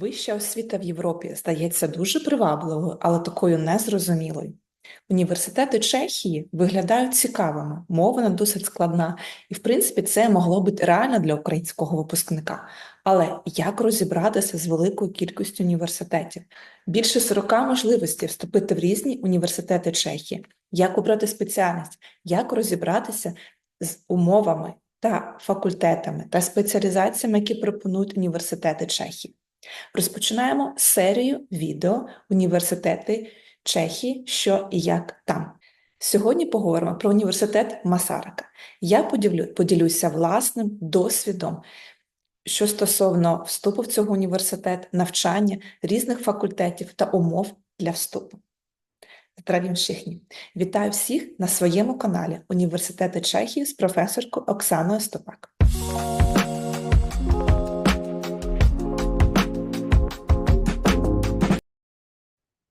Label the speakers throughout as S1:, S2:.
S1: Вища освіта в Європі здається дуже привабливою, але такою незрозумілою. Університети Чехії виглядають цікавими, мова не досить складна, і, в принципі, це могло бути реально для українського випускника. Але як розібратися з великою кількістю університетів? Більше 40 можливостей вступити в різні університети Чехії, як обрати спеціальність, як розібратися з умовами та факультетами та спеціалізаціями, які пропонують університети Чехії. Розпочинаємо серію відео університети Чехії, що і як там. Сьогодні поговоримо про університет Масарака. Я поділю, поділюся власним досвідом, що стосовно вступу в цього університет, навчання різних факультетів та умов для вступу. Здравім всіх! Вітаю всіх на своєму каналі Університети Чехії з професоркою Оксаною Стопак.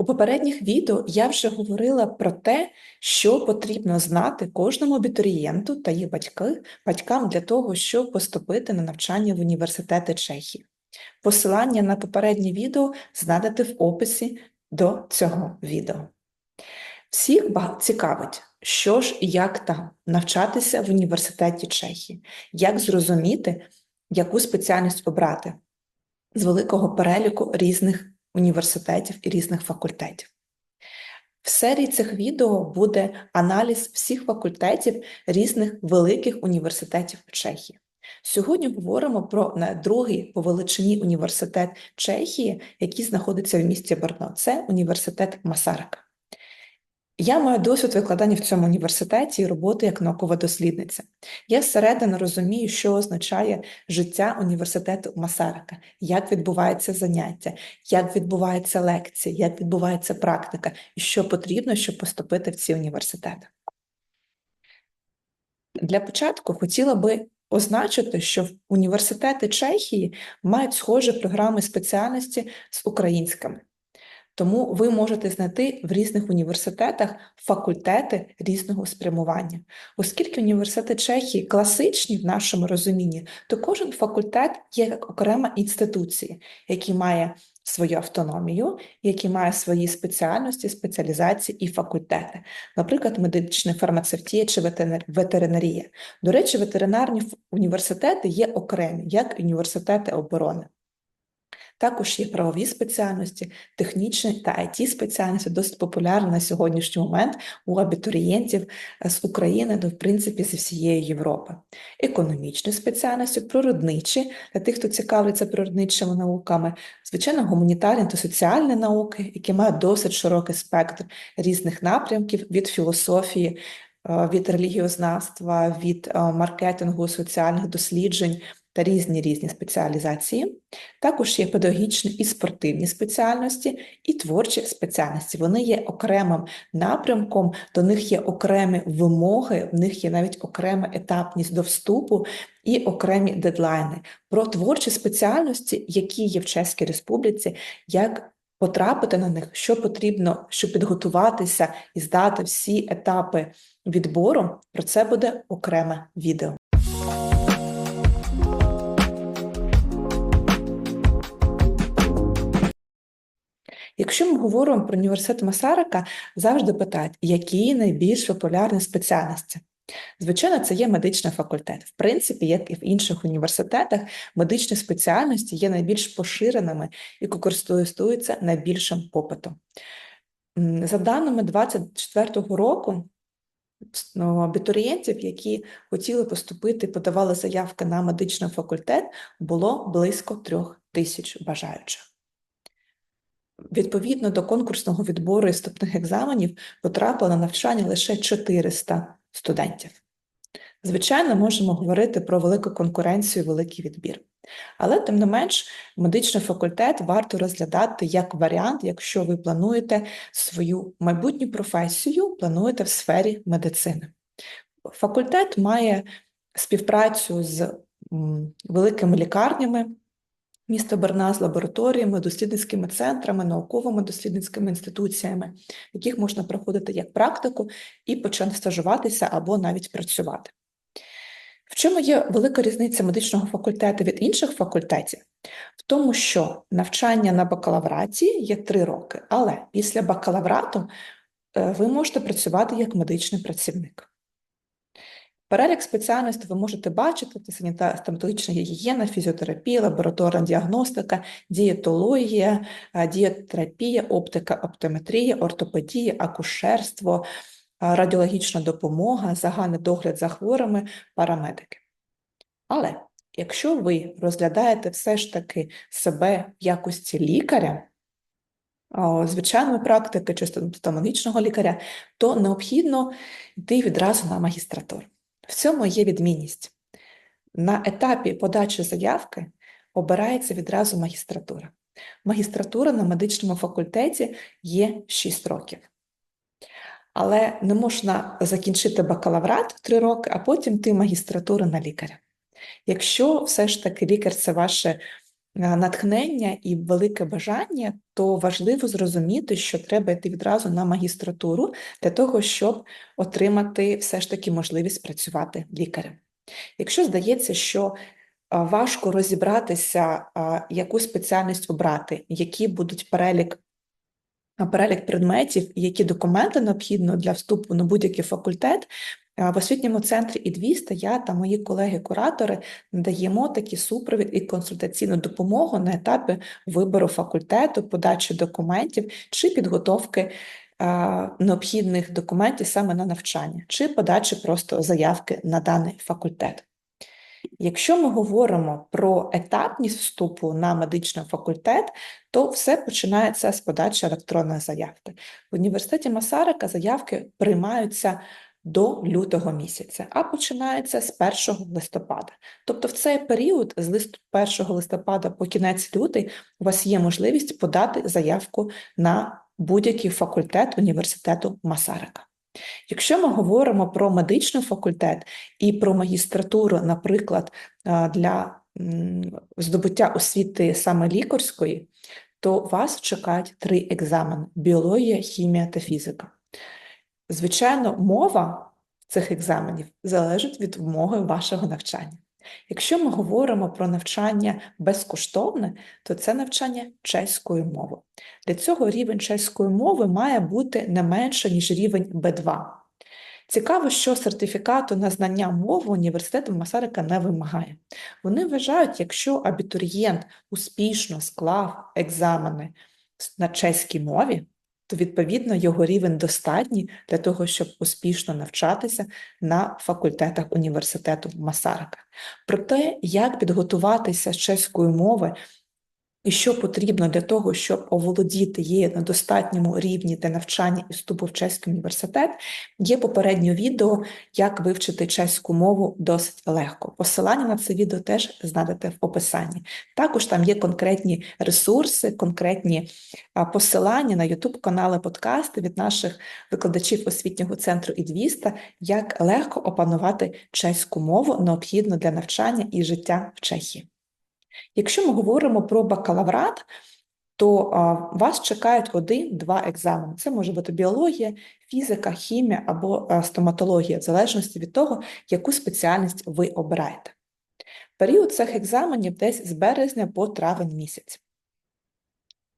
S1: У попередніх відео я вже говорила про те, що потрібно знати кожному абітурієнту та їх батьки, батькам для того, щоб поступити на навчання в університети Чехії. Посилання на попереднє відео знайдете в описі до цього відео. Всіх цікавить, що ж і як там навчатися в університеті Чехії, як зрозуміти, яку спеціальність обрати з великого переліку різних університетів і різних факультетів. В серії цих відео буде аналіз всіх факультетів різних великих університетів Чехії. Сьогодні говоримо про другий по величині університет Чехії, який знаходиться в місті Берно. Це університет Масарика. Я маю досвід викладання в цьому університеті і роботи як наукова дослідниця. Я зсередини розумію, що означає життя університету Масарика, як відбувається заняття, як відбувається лекція, як відбувається практика і що потрібно, щоб поступити в ці університети. Для початку хотіла би означити, що університети Чехії мають схожі програми спеціальності з українськими. Тому ви можете знайти в різних університетах факультети різного спрямування. Оскільки університети Чехії класичні в нашому розумінні, то кожен факультет є як окрема інституція, який має свою автономію, який має свої спеціальності, спеціалізації і факультети, наприклад, медична фармацевтія чи ветеринарія. До речі, ветеринарні університети є окремі, як університети оборони. Також є правові спеціальності, технічні та it спеціальності досить популярні на сьогоднішній момент у абітурієнтів з України до, в принципі, зі всієї Європи. Економічні спеціальності, природничі для тих, хто цікавиться природничими науками, звичайно, гуманітарні та соціальні науки, які мають досить широкий спектр різних напрямків від філософії. Е, від релігіознавства, від е, маркетингу, соціальних досліджень та різні різні спеціалізації. Також є педагогічні і спортивні спеціальності, і творчі спеціальності. Вони є окремим напрямком, до них є окремі вимоги, в них є навіть окрема етапність до вступу і окремі дедлайни. Про творчі спеціальності, які є в Чеській Республіці, як Потрапити на них, що потрібно, щоб підготуватися і здати всі етапи відбору, про це буде окреме відео. Якщо ми говоримо про університет Масарика, завжди питають, які найбільш популярні спеціальності. Звичайно, це є медичний факультет. В принципі, як і в інших університетах, медичні спеціальності є найбільш поширеними і користуються найбільшим попитом. За даними 2024 року, ну, абітурієнтів, які хотіли поступити, подавали заявки на медичний факультет, було близько трьох тисяч бажаючих. Відповідно до конкурсного відбору і вступних екзаменів потрапило на навчання лише 400 студентів. Звичайно, можемо говорити про велику конкуренцію, великий відбір. Але, тим не менш, медичний факультет варто розглядати як варіант, якщо ви плануєте свою майбутню професію, плануєте в сфері медицини. Факультет має співпрацю з великими лікарнями, міста Берна з лабораторіями, дослідницькими центрами, науковими дослідницькими інституціями, в яких можна проходити як практику і почати стажуватися або навіть працювати. В чому є велика різниця медичного факультету від інших факультетів? В тому, що навчання на бакалавраті є три роки, але після бакалаврату е, ви можете працювати як медичний працівник. Перелік спеціальностей ви можете бачити: це стоматологічна гігієна, фізіотерапія, лабораторна діагностика, дієтологія, е, дієтерапія, оптика, оптометрія, ортопедія, акушерство, е, радіологічна допомога, загальний догляд за хворими, парамедики. Але якщо ви розглядаєте все ж таки себе в якості лікаря, звичайної практики чи стоматологічного лікаря, то необхідно йти відразу на магістратуру. В цьому є відмінність. На етапі подачі заявки обирається відразу магістратура. Магістратура на медичному факультеті є 6 років. Але не можна закінчити бакалаврат 3 роки, а потім ти магістратуру на лікаря. Якщо все ж таки лікар це ваше натхнення і велике бажання, то важливо зрозуміти, що треба йти відразу на магістратуру для того, щоб отримати все ж таки можливість працювати лікарем. Якщо здається, що важко розібратися, яку спеціальність обрати, які будуть перелік перелік предметів, які документи необхідно для вступу на будь-який факультет. В освітньому центрі «Ідвіста» я та мої колеги-куратори надаємо такі супровід і консультаційну допомогу на етапі вибору факультету, подачі документів чи підготовки необхідних документів саме на навчання, чи подачі просто заявки на даний факультет. Якщо ми говоримо про етапність вступу на медичний факультет, то все починається з подачі електронної заявки. В університеті Масарика заявки приймаються до лютого місяця, а починається з 1 листопада. Тобто, в цей період з 1 листопада по кінець лютий у вас є можливість подати заявку на будь-який факультет університету Масарика. Якщо ми говоримо про медичний факультет і про магістратуру, наприклад, для здобуття освіти саме лікарської, то вас чекають три екзамени: біологія, хімія та фізика. Звичайно, мова цих екзаменів залежить від вимоги вашого навчання. Якщо ми говоримо про навчання безкоштовне, то це навчання чеською мовою. Для цього рівень чеської мови має бути не менше, ніж рівень Б2. Цікаво, що сертифікату на знання мови університет Масарика не вимагає. Вони вважають, якщо абітурієнт успішно склав екзамени на чеській мові, то відповідно його рівень достатній для того, щоб успішно навчатися на факультетах університету Масарика. Про те, як підготуватися з чеської мови і що потрібно для того, щоб оволодіти її на достатньому рівні для навчання і вступу в чеський університет, є попереднє відео, як вивчити чеську мову досить легко. Посилання на це відео теж знайдете в описанні. Також там є конкретні ресурси, конкретні посилання на youtube канали, подкасти від наших викладачів освітнього центру «Ідвіста», як легко опанувати чеську мову необхідну для навчання і життя в Чехії. Якщо ми говоримо про бакалаврат, то а, вас чекають один-два екзамени. Це може бути біологія, фізика, хімія або а, стоматологія, в залежності від того, яку спеціальність ви обираєте. Період цих екзаменів десь з березня по травень місяць.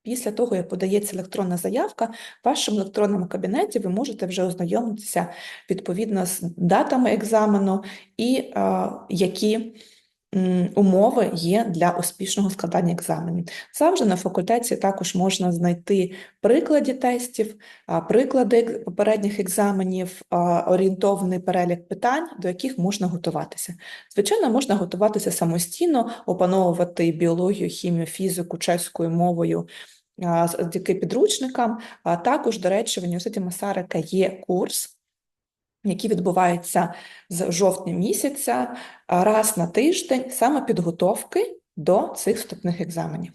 S1: Після того, як подається електронна заявка, в вашому електронному кабінеті ви можете вже ознайомитися відповідно з датами екзамену і а, які умови є для успішного складання екзаменів. Завжди на факультеті також можна знайти приклади тестів, приклади попередніх екзаменів, орієнтований перелік питань, до яких можна готуватися. Звичайно, можна готуватися самостійно, опановувати біологію, хімію, фізику чеською мовою. Завдяки підручникам, а також, до речі, в університеті Масарика є курс які відбуваються з жовтня місяця раз на тиждень, саме підготовки до цих вступних екзаменів.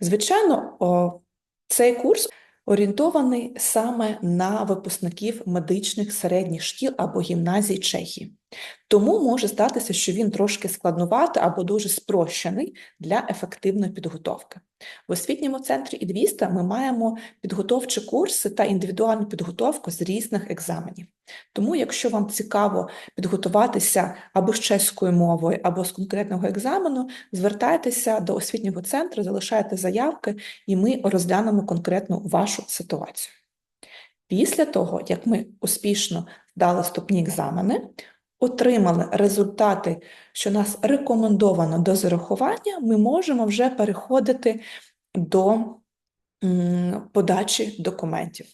S1: Звичайно, цей курс орієнтований саме на випускників медичних середніх шкіл або гімназій Чехії. Тому може статися, що він трошки складнуватий або дуже спрощений для ефективної підготовки. В освітньому центрі «Ідвіста» ми маємо підготовчі курси та індивідуальну підготовку з різних екзаменів. Тому, якщо вам цікаво підготуватися або з чеською мовою, або з конкретного екзамену, звертайтеся до освітнього центру, залишайте заявки, і ми розглянемо конкретну вашу ситуацію. Після того, як ми успішно здали вступні екзамени, отримали результати, що нас рекомендовано до зарахування, ми можемо вже переходити до подачі документів.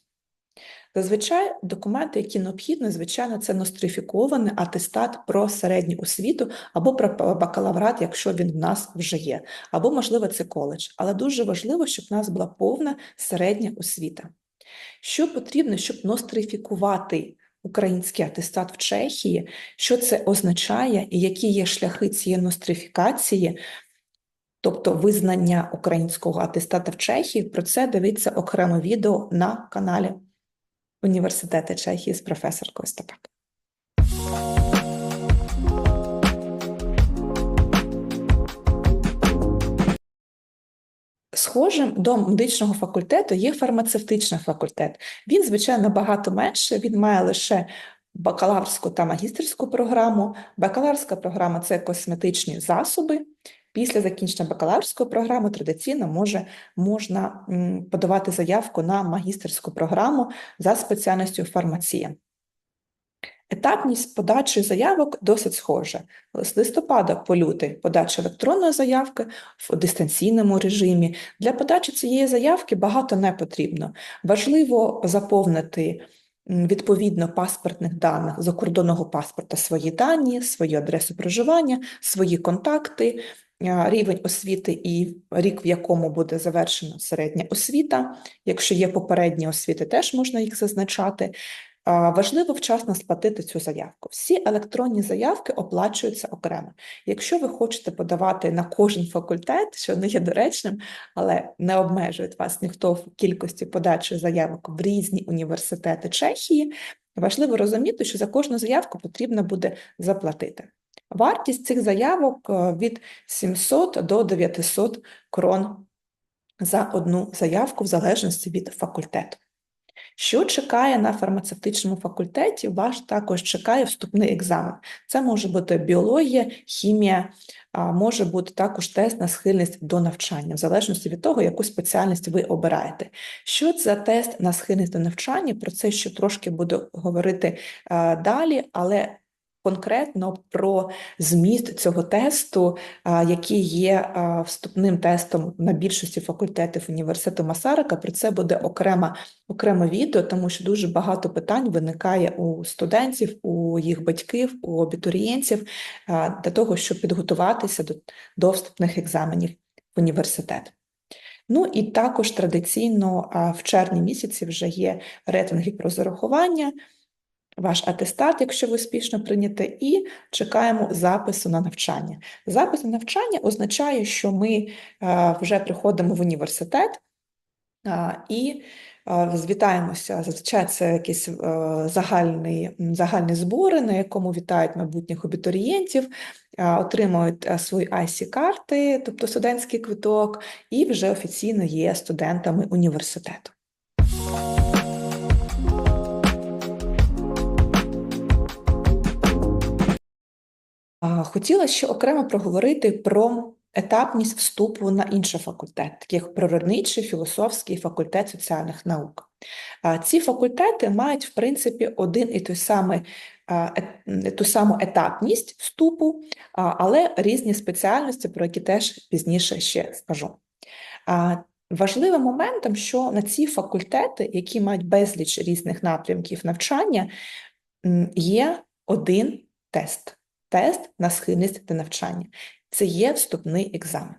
S1: Зазвичай документи, які необхідні, звичайно, це нострифікований атестат про середню освіту або про бакалаврат, якщо він в нас вже є, або, можливо, це коледж. Але дуже важливо, щоб в нас була повна середня освіта. Що потрібно, щоб нострифікувати український атестат в Чехії, що це означає і які є шляхи цієї нострифікації, тобто визнання українського атестата в Чехії, про це дивіться окремо відео на каналі Університету Чехії з професоркою Степак. Схожим до медичного факультету є фармацевтичний факультет. Він, звичайно, набагато менше, він має лише бакалаврську та магістерську програму. Бакалаврська програма це косметичні засоби. Після закінчення бакалаврської програми традиційно може, можна подавати заявку на магістерську програму за спеціальністю фармація. Етапність подачі заявок досить схожа. З листопада по лютий подача електронної заявки в дистанційному режимі. Для подачі цієї заявки багато не потрібно. Важливо заповнити відповідно паспортних даних закордонного паспорта свої дані, свою адресу проживання, свої контакти, рівень освіти і рік, в якому буде завершена середня освіта. Якщо є попередні освіти, теж можна їх зазначати. Важливо вчасно сплатити цю заявку. Всі електронні заявки оплачуються окремо. Якщо ви хочете подавати на кожен факультет, що не є доречним, але не обмежує вас ніхто в кількості подачі заявок в різні університети Чехії, важливо розуміти, що за кожну заявку потрібно буде заплатити. Вартість цих заявок е, від 700 до 900 крон за одну заявку в залежності від факультету. Що чекає на фармацевтичному факультеті? Вас також чекає вступний екзамен. Це може бути біологія, хімія, може бути також тест на схильність до навчання, в залежності від того, яку спеціальність ви обираєте. Що це за тест на схильність до навчання? Про це ще трошки буду говорити далі, але конкретно про зміст цього тесту, який є вступним тестом на більшості факультетів університету Масарика. Про це буде окрема окреме відео, тому що дуже багато питань виникає у студентів, у їх батьків, у абітурієнтів для того, щоб підготуватися до, до вступних екзаменів в університет. Ну і також традиційно в червні місяці вже є рейтинги про зарахування, ваш атестат, якщо ви успішно прийняте, і чекаємо запису на навчання. Запис на навчання означає, що ми вже приходимо в університет і звітаємося. Зазвичай це якісь е, загальні, загальні збори, на якому вітають майбутніх абітурієнтів, отримують свої IC-карти, тобто студентський квиток, і вже офіційно є студентами університету. Хотіла ще окремо проговорити про етапність вступу на інший факультет, як природничий, філософський факультет соціальних наук. Ці факультети мають, в принципі, один і той самий, ту саму етапність вступу, але різні спеціальності, про які теж пізніше ще скажу. Важливим моментом, що на ці факультети, які мають безліч різних напрямків навчання, є один тест тест на схильність до навчання. Це є вступний екзамен.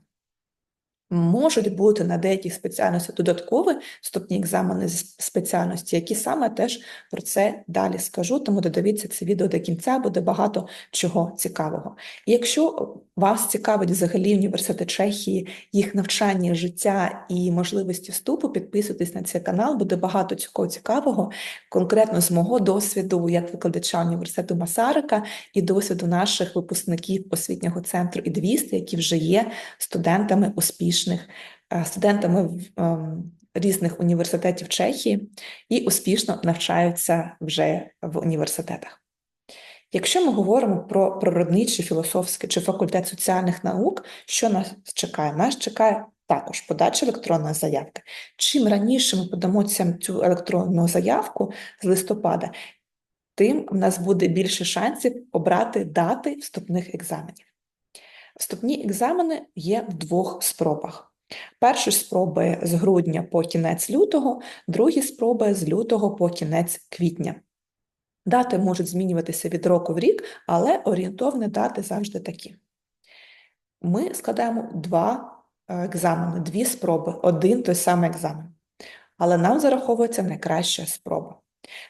S1: Можуть бути на деяких спеціальностях додаткові вступні екзамени з спеціальності, які саме теж про це далі скажу, тому додивіться це відео до кінця, буде багато чого цікавого. І якщо вас цікавить взагалі університет Чехії, їх навчання, життя і можливості вступу, підписуйтесь на цей канал, буде багато цього цікавого, конкретно з мого досвіду як викладача університету Масарика і досвіду наших випускників освітнього центру «Ідвісти», які вже є студентами успішних е, студентами ем, різних університетів Чехії і успішно навчаються вже в університетах. Якщо ми говоримо про природничий, філософський чи факультет соціальних наук, що нас чекає? Нас чекає також подача електронної заявки. Чим раніше ми подамо цю електронну заявку з листопада, тим в нас буде більше шансів обрати дати вступних екзаменів. Вступні екзамени є в двох спробах. Перші спроби з грудня по кінець лютого, другі спроби з лютого по кінець квітня. Дати можуть змінюватися від року в рік, але орієнтовні дати завжди такі. Ми складаємо два е, екзамени, дві спроби, один той самий екзамен. Але нам зараховується найкраща спроба.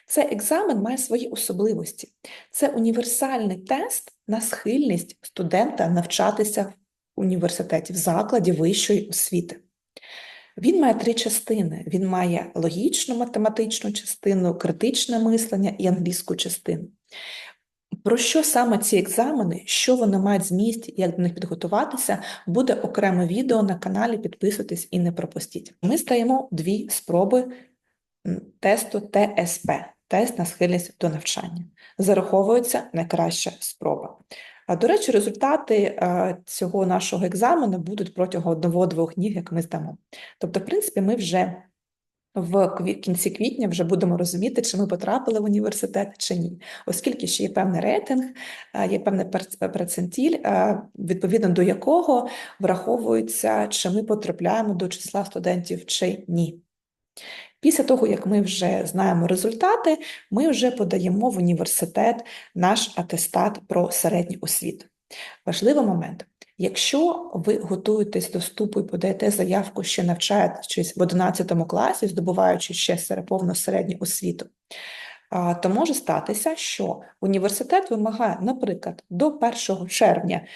S1: Цей екзамен має свої особливості. Це універсальний тест на схильність студента навчатися в університеті, в закладі вищої освіти. Він має три частини: він має логічну математичну частину, критичне мислення і англійську частину. Про що саме ці екзамени, що вони мають зміст, як до них підготуватися, буде окреме відео на каналі. Підписуйтесь і не пропустіть. Ми стаємо дві спроби тесту ТСП тест на схильність до навчання. Зараховується найкраща спроба. А, До речі, результати е, цього нашого екзамену будуть протягом одного-двох днів, як ми здамо. Тобто, в принципі, ми вже в кінці квітня вже будемо розуміти, чи ми потрапили в університет, чи ні. Оскільки ще є певний рейтинг, е, є певний перц- процентіль, е, відповідно до якого враховується, чи ми потрапляємо до числа студентів, чи ні. Після того, як ми вже знаємо результати, ми вже подаємо в університет наш атестат про середню освіту. Важливий момент. Якщо ви готуєтесь до вступу і подаєте заявку, ще навчаючись в 11 класі, здобуваючи ще повну середню освіту, то може статися, що університет вимагає, наприклад, до 1 червня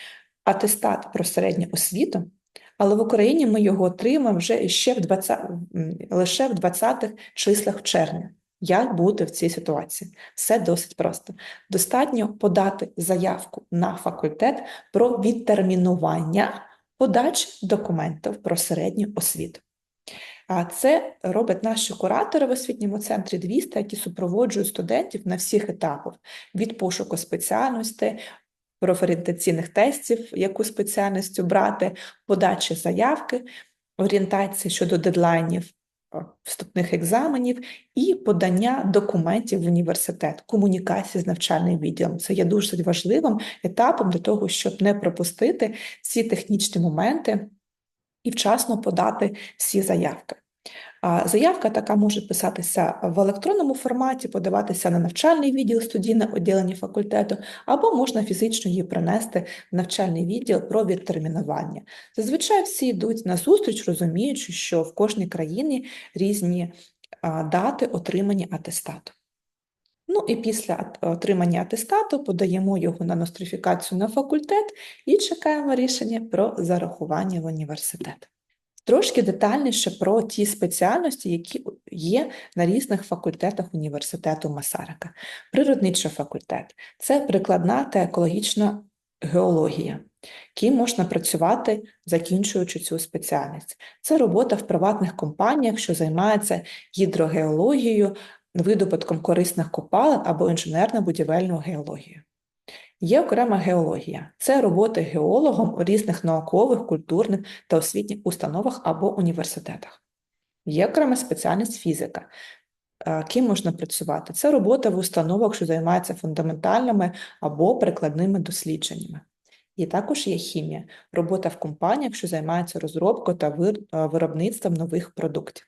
S1: атестат про середню освіту, але в Україні ми його отримаємо вже ще в 20, лише в 20-х числах червня. Як бути в цій ситуації? Все досить просто. Достатньо подати заявку на факультет про відтермінування подач документів про середню освіту. А це роблять наші куратори в освітньому центрі 200, які супроводжують студентів на всіх етапах від пошуку спеціальностей, профорієнтаційних тестів, яку спеціальність обрати, подачі заявки, орієнтації щодо дедлайнів е, вступних екзаменів і подання документів в університет, комунікації з навчальним відділом. Це є дуже важливим етапом для того, щоб не пропустити ці технічні моменти і вчасно подати всі заявки. Заявка така може писатися в електронному форматі, подаватися на навчальний відділ студійне відділення факультету, або можна фізично її принести в навчальний відділ про відтермінування. Зазвичай всі йдуть на зустріч, розуміючи, що в кожній країні різні дати отримання атестату. Ну і після отримання атестату подаємо його на нострифікацію на факультет і чекаємо рішення про зарахування в університет. Трошки детальніше про ті спеціальності, які є на різних факультетах університету Масарика. Природничий факультет це прикладна та екологічна геологія, ким можна працювати, закінчуючи цю спеціальність. Це робота в приватних компаніях, що займаються гідрогеологією, видобутком корисних копалин або інженерно-будівельною геологією. Є окрема геологія. Це роботи геологом у різних наукових, культурних та освітніх установах або університетах. Є окрема спеціальність фізика. Ким можна працювати? Це робота в установах, що займаються фундаментальними або прикладними дослідженнями. І також є хімія, робота в компаніях, що займаються розробкою та виробництвом нових продуктів.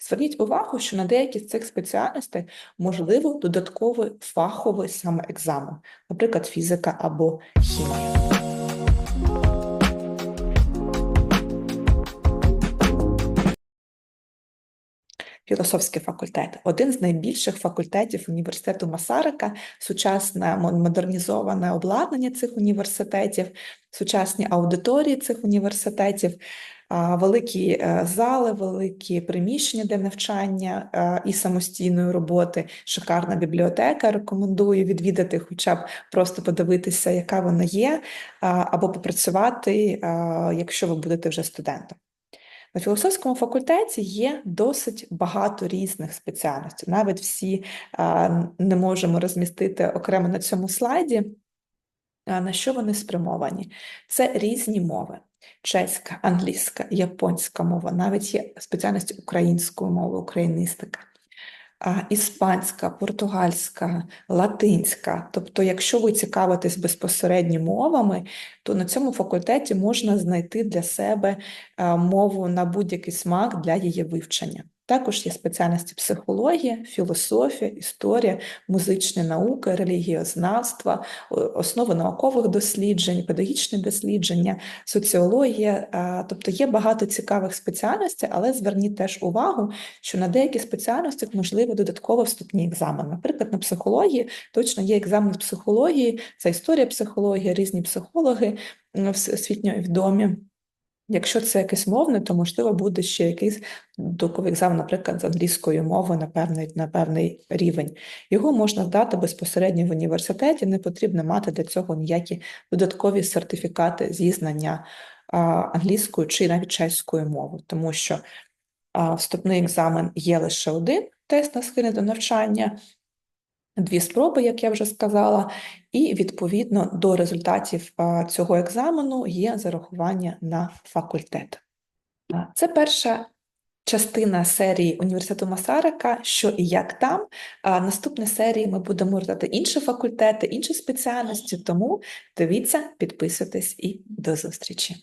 S1: Зверніть увагу, що на деякі з цих спеціальностей можливо додатковий фаховий саме екзамен, наприклад, фізика або хімія. Філософський факультет один з найбільших факультетів університету Масарика, сучасне модернізоване обладнання цих університетів, сучасні аудиторії цих університетів великі е, зали, великі приміщення для навчання е, і самостійної роботи, шикарна бібліотека. Рекомендую відвідати, хоча б просто подивитися, яка вона є, або попрацювати, якщо ви будете вже студентом. На філософському факультеті є досить багато різних спеціальностей. Навіть всі не можемо розмістити окремо на цьому слайді. На що вони спрямовані? Це різні мови: чеська, англійська, японська мова, навіть є спеціальність української мови, україністика, іспанська, португальська, латинська. Тобто, якщо ви цікавитесь безпосередньо мовами, то на цьому факультеті можна знайти для себе мову на будь-який смак для її вивчення. Також є спеціальності психологія, філософія, історія, музичні науки, релігієзнавство, о- основи наукових досліджень, педагогічні дослідження, соціологія. Тобто є багато цікавих спеціальностей, але зверніть теж увагу, що на деякі спеціальності можливо додатково вступні екзамени. Наприклад, на психології точно є екзамен з психології, це історія психології, різні психологи всесвітньо відомі. Якщо це якесь мовне, то можливо буде ще якийсь додатковий екзамен, наприклад, з англійської мови на певний, на певний рівень. Його можна здати безпосередньо в університеті, не потрібно мати для цього ніякі додаткові сертифікати зі знання англійської чи навіть чеської мови, тому що вступний екзамен є лише один тест на схильність до навчання, дві спроби, як я вже сказала, і відповідно до результатів цього екзамену є зарахування на факультет. Це перша частина серії університету Масарика, що і як там. Наступні серії ми будемо розглядати інші факультети, інші спеціальності. Тому дивіться, підписуйтесь і до зустрічі.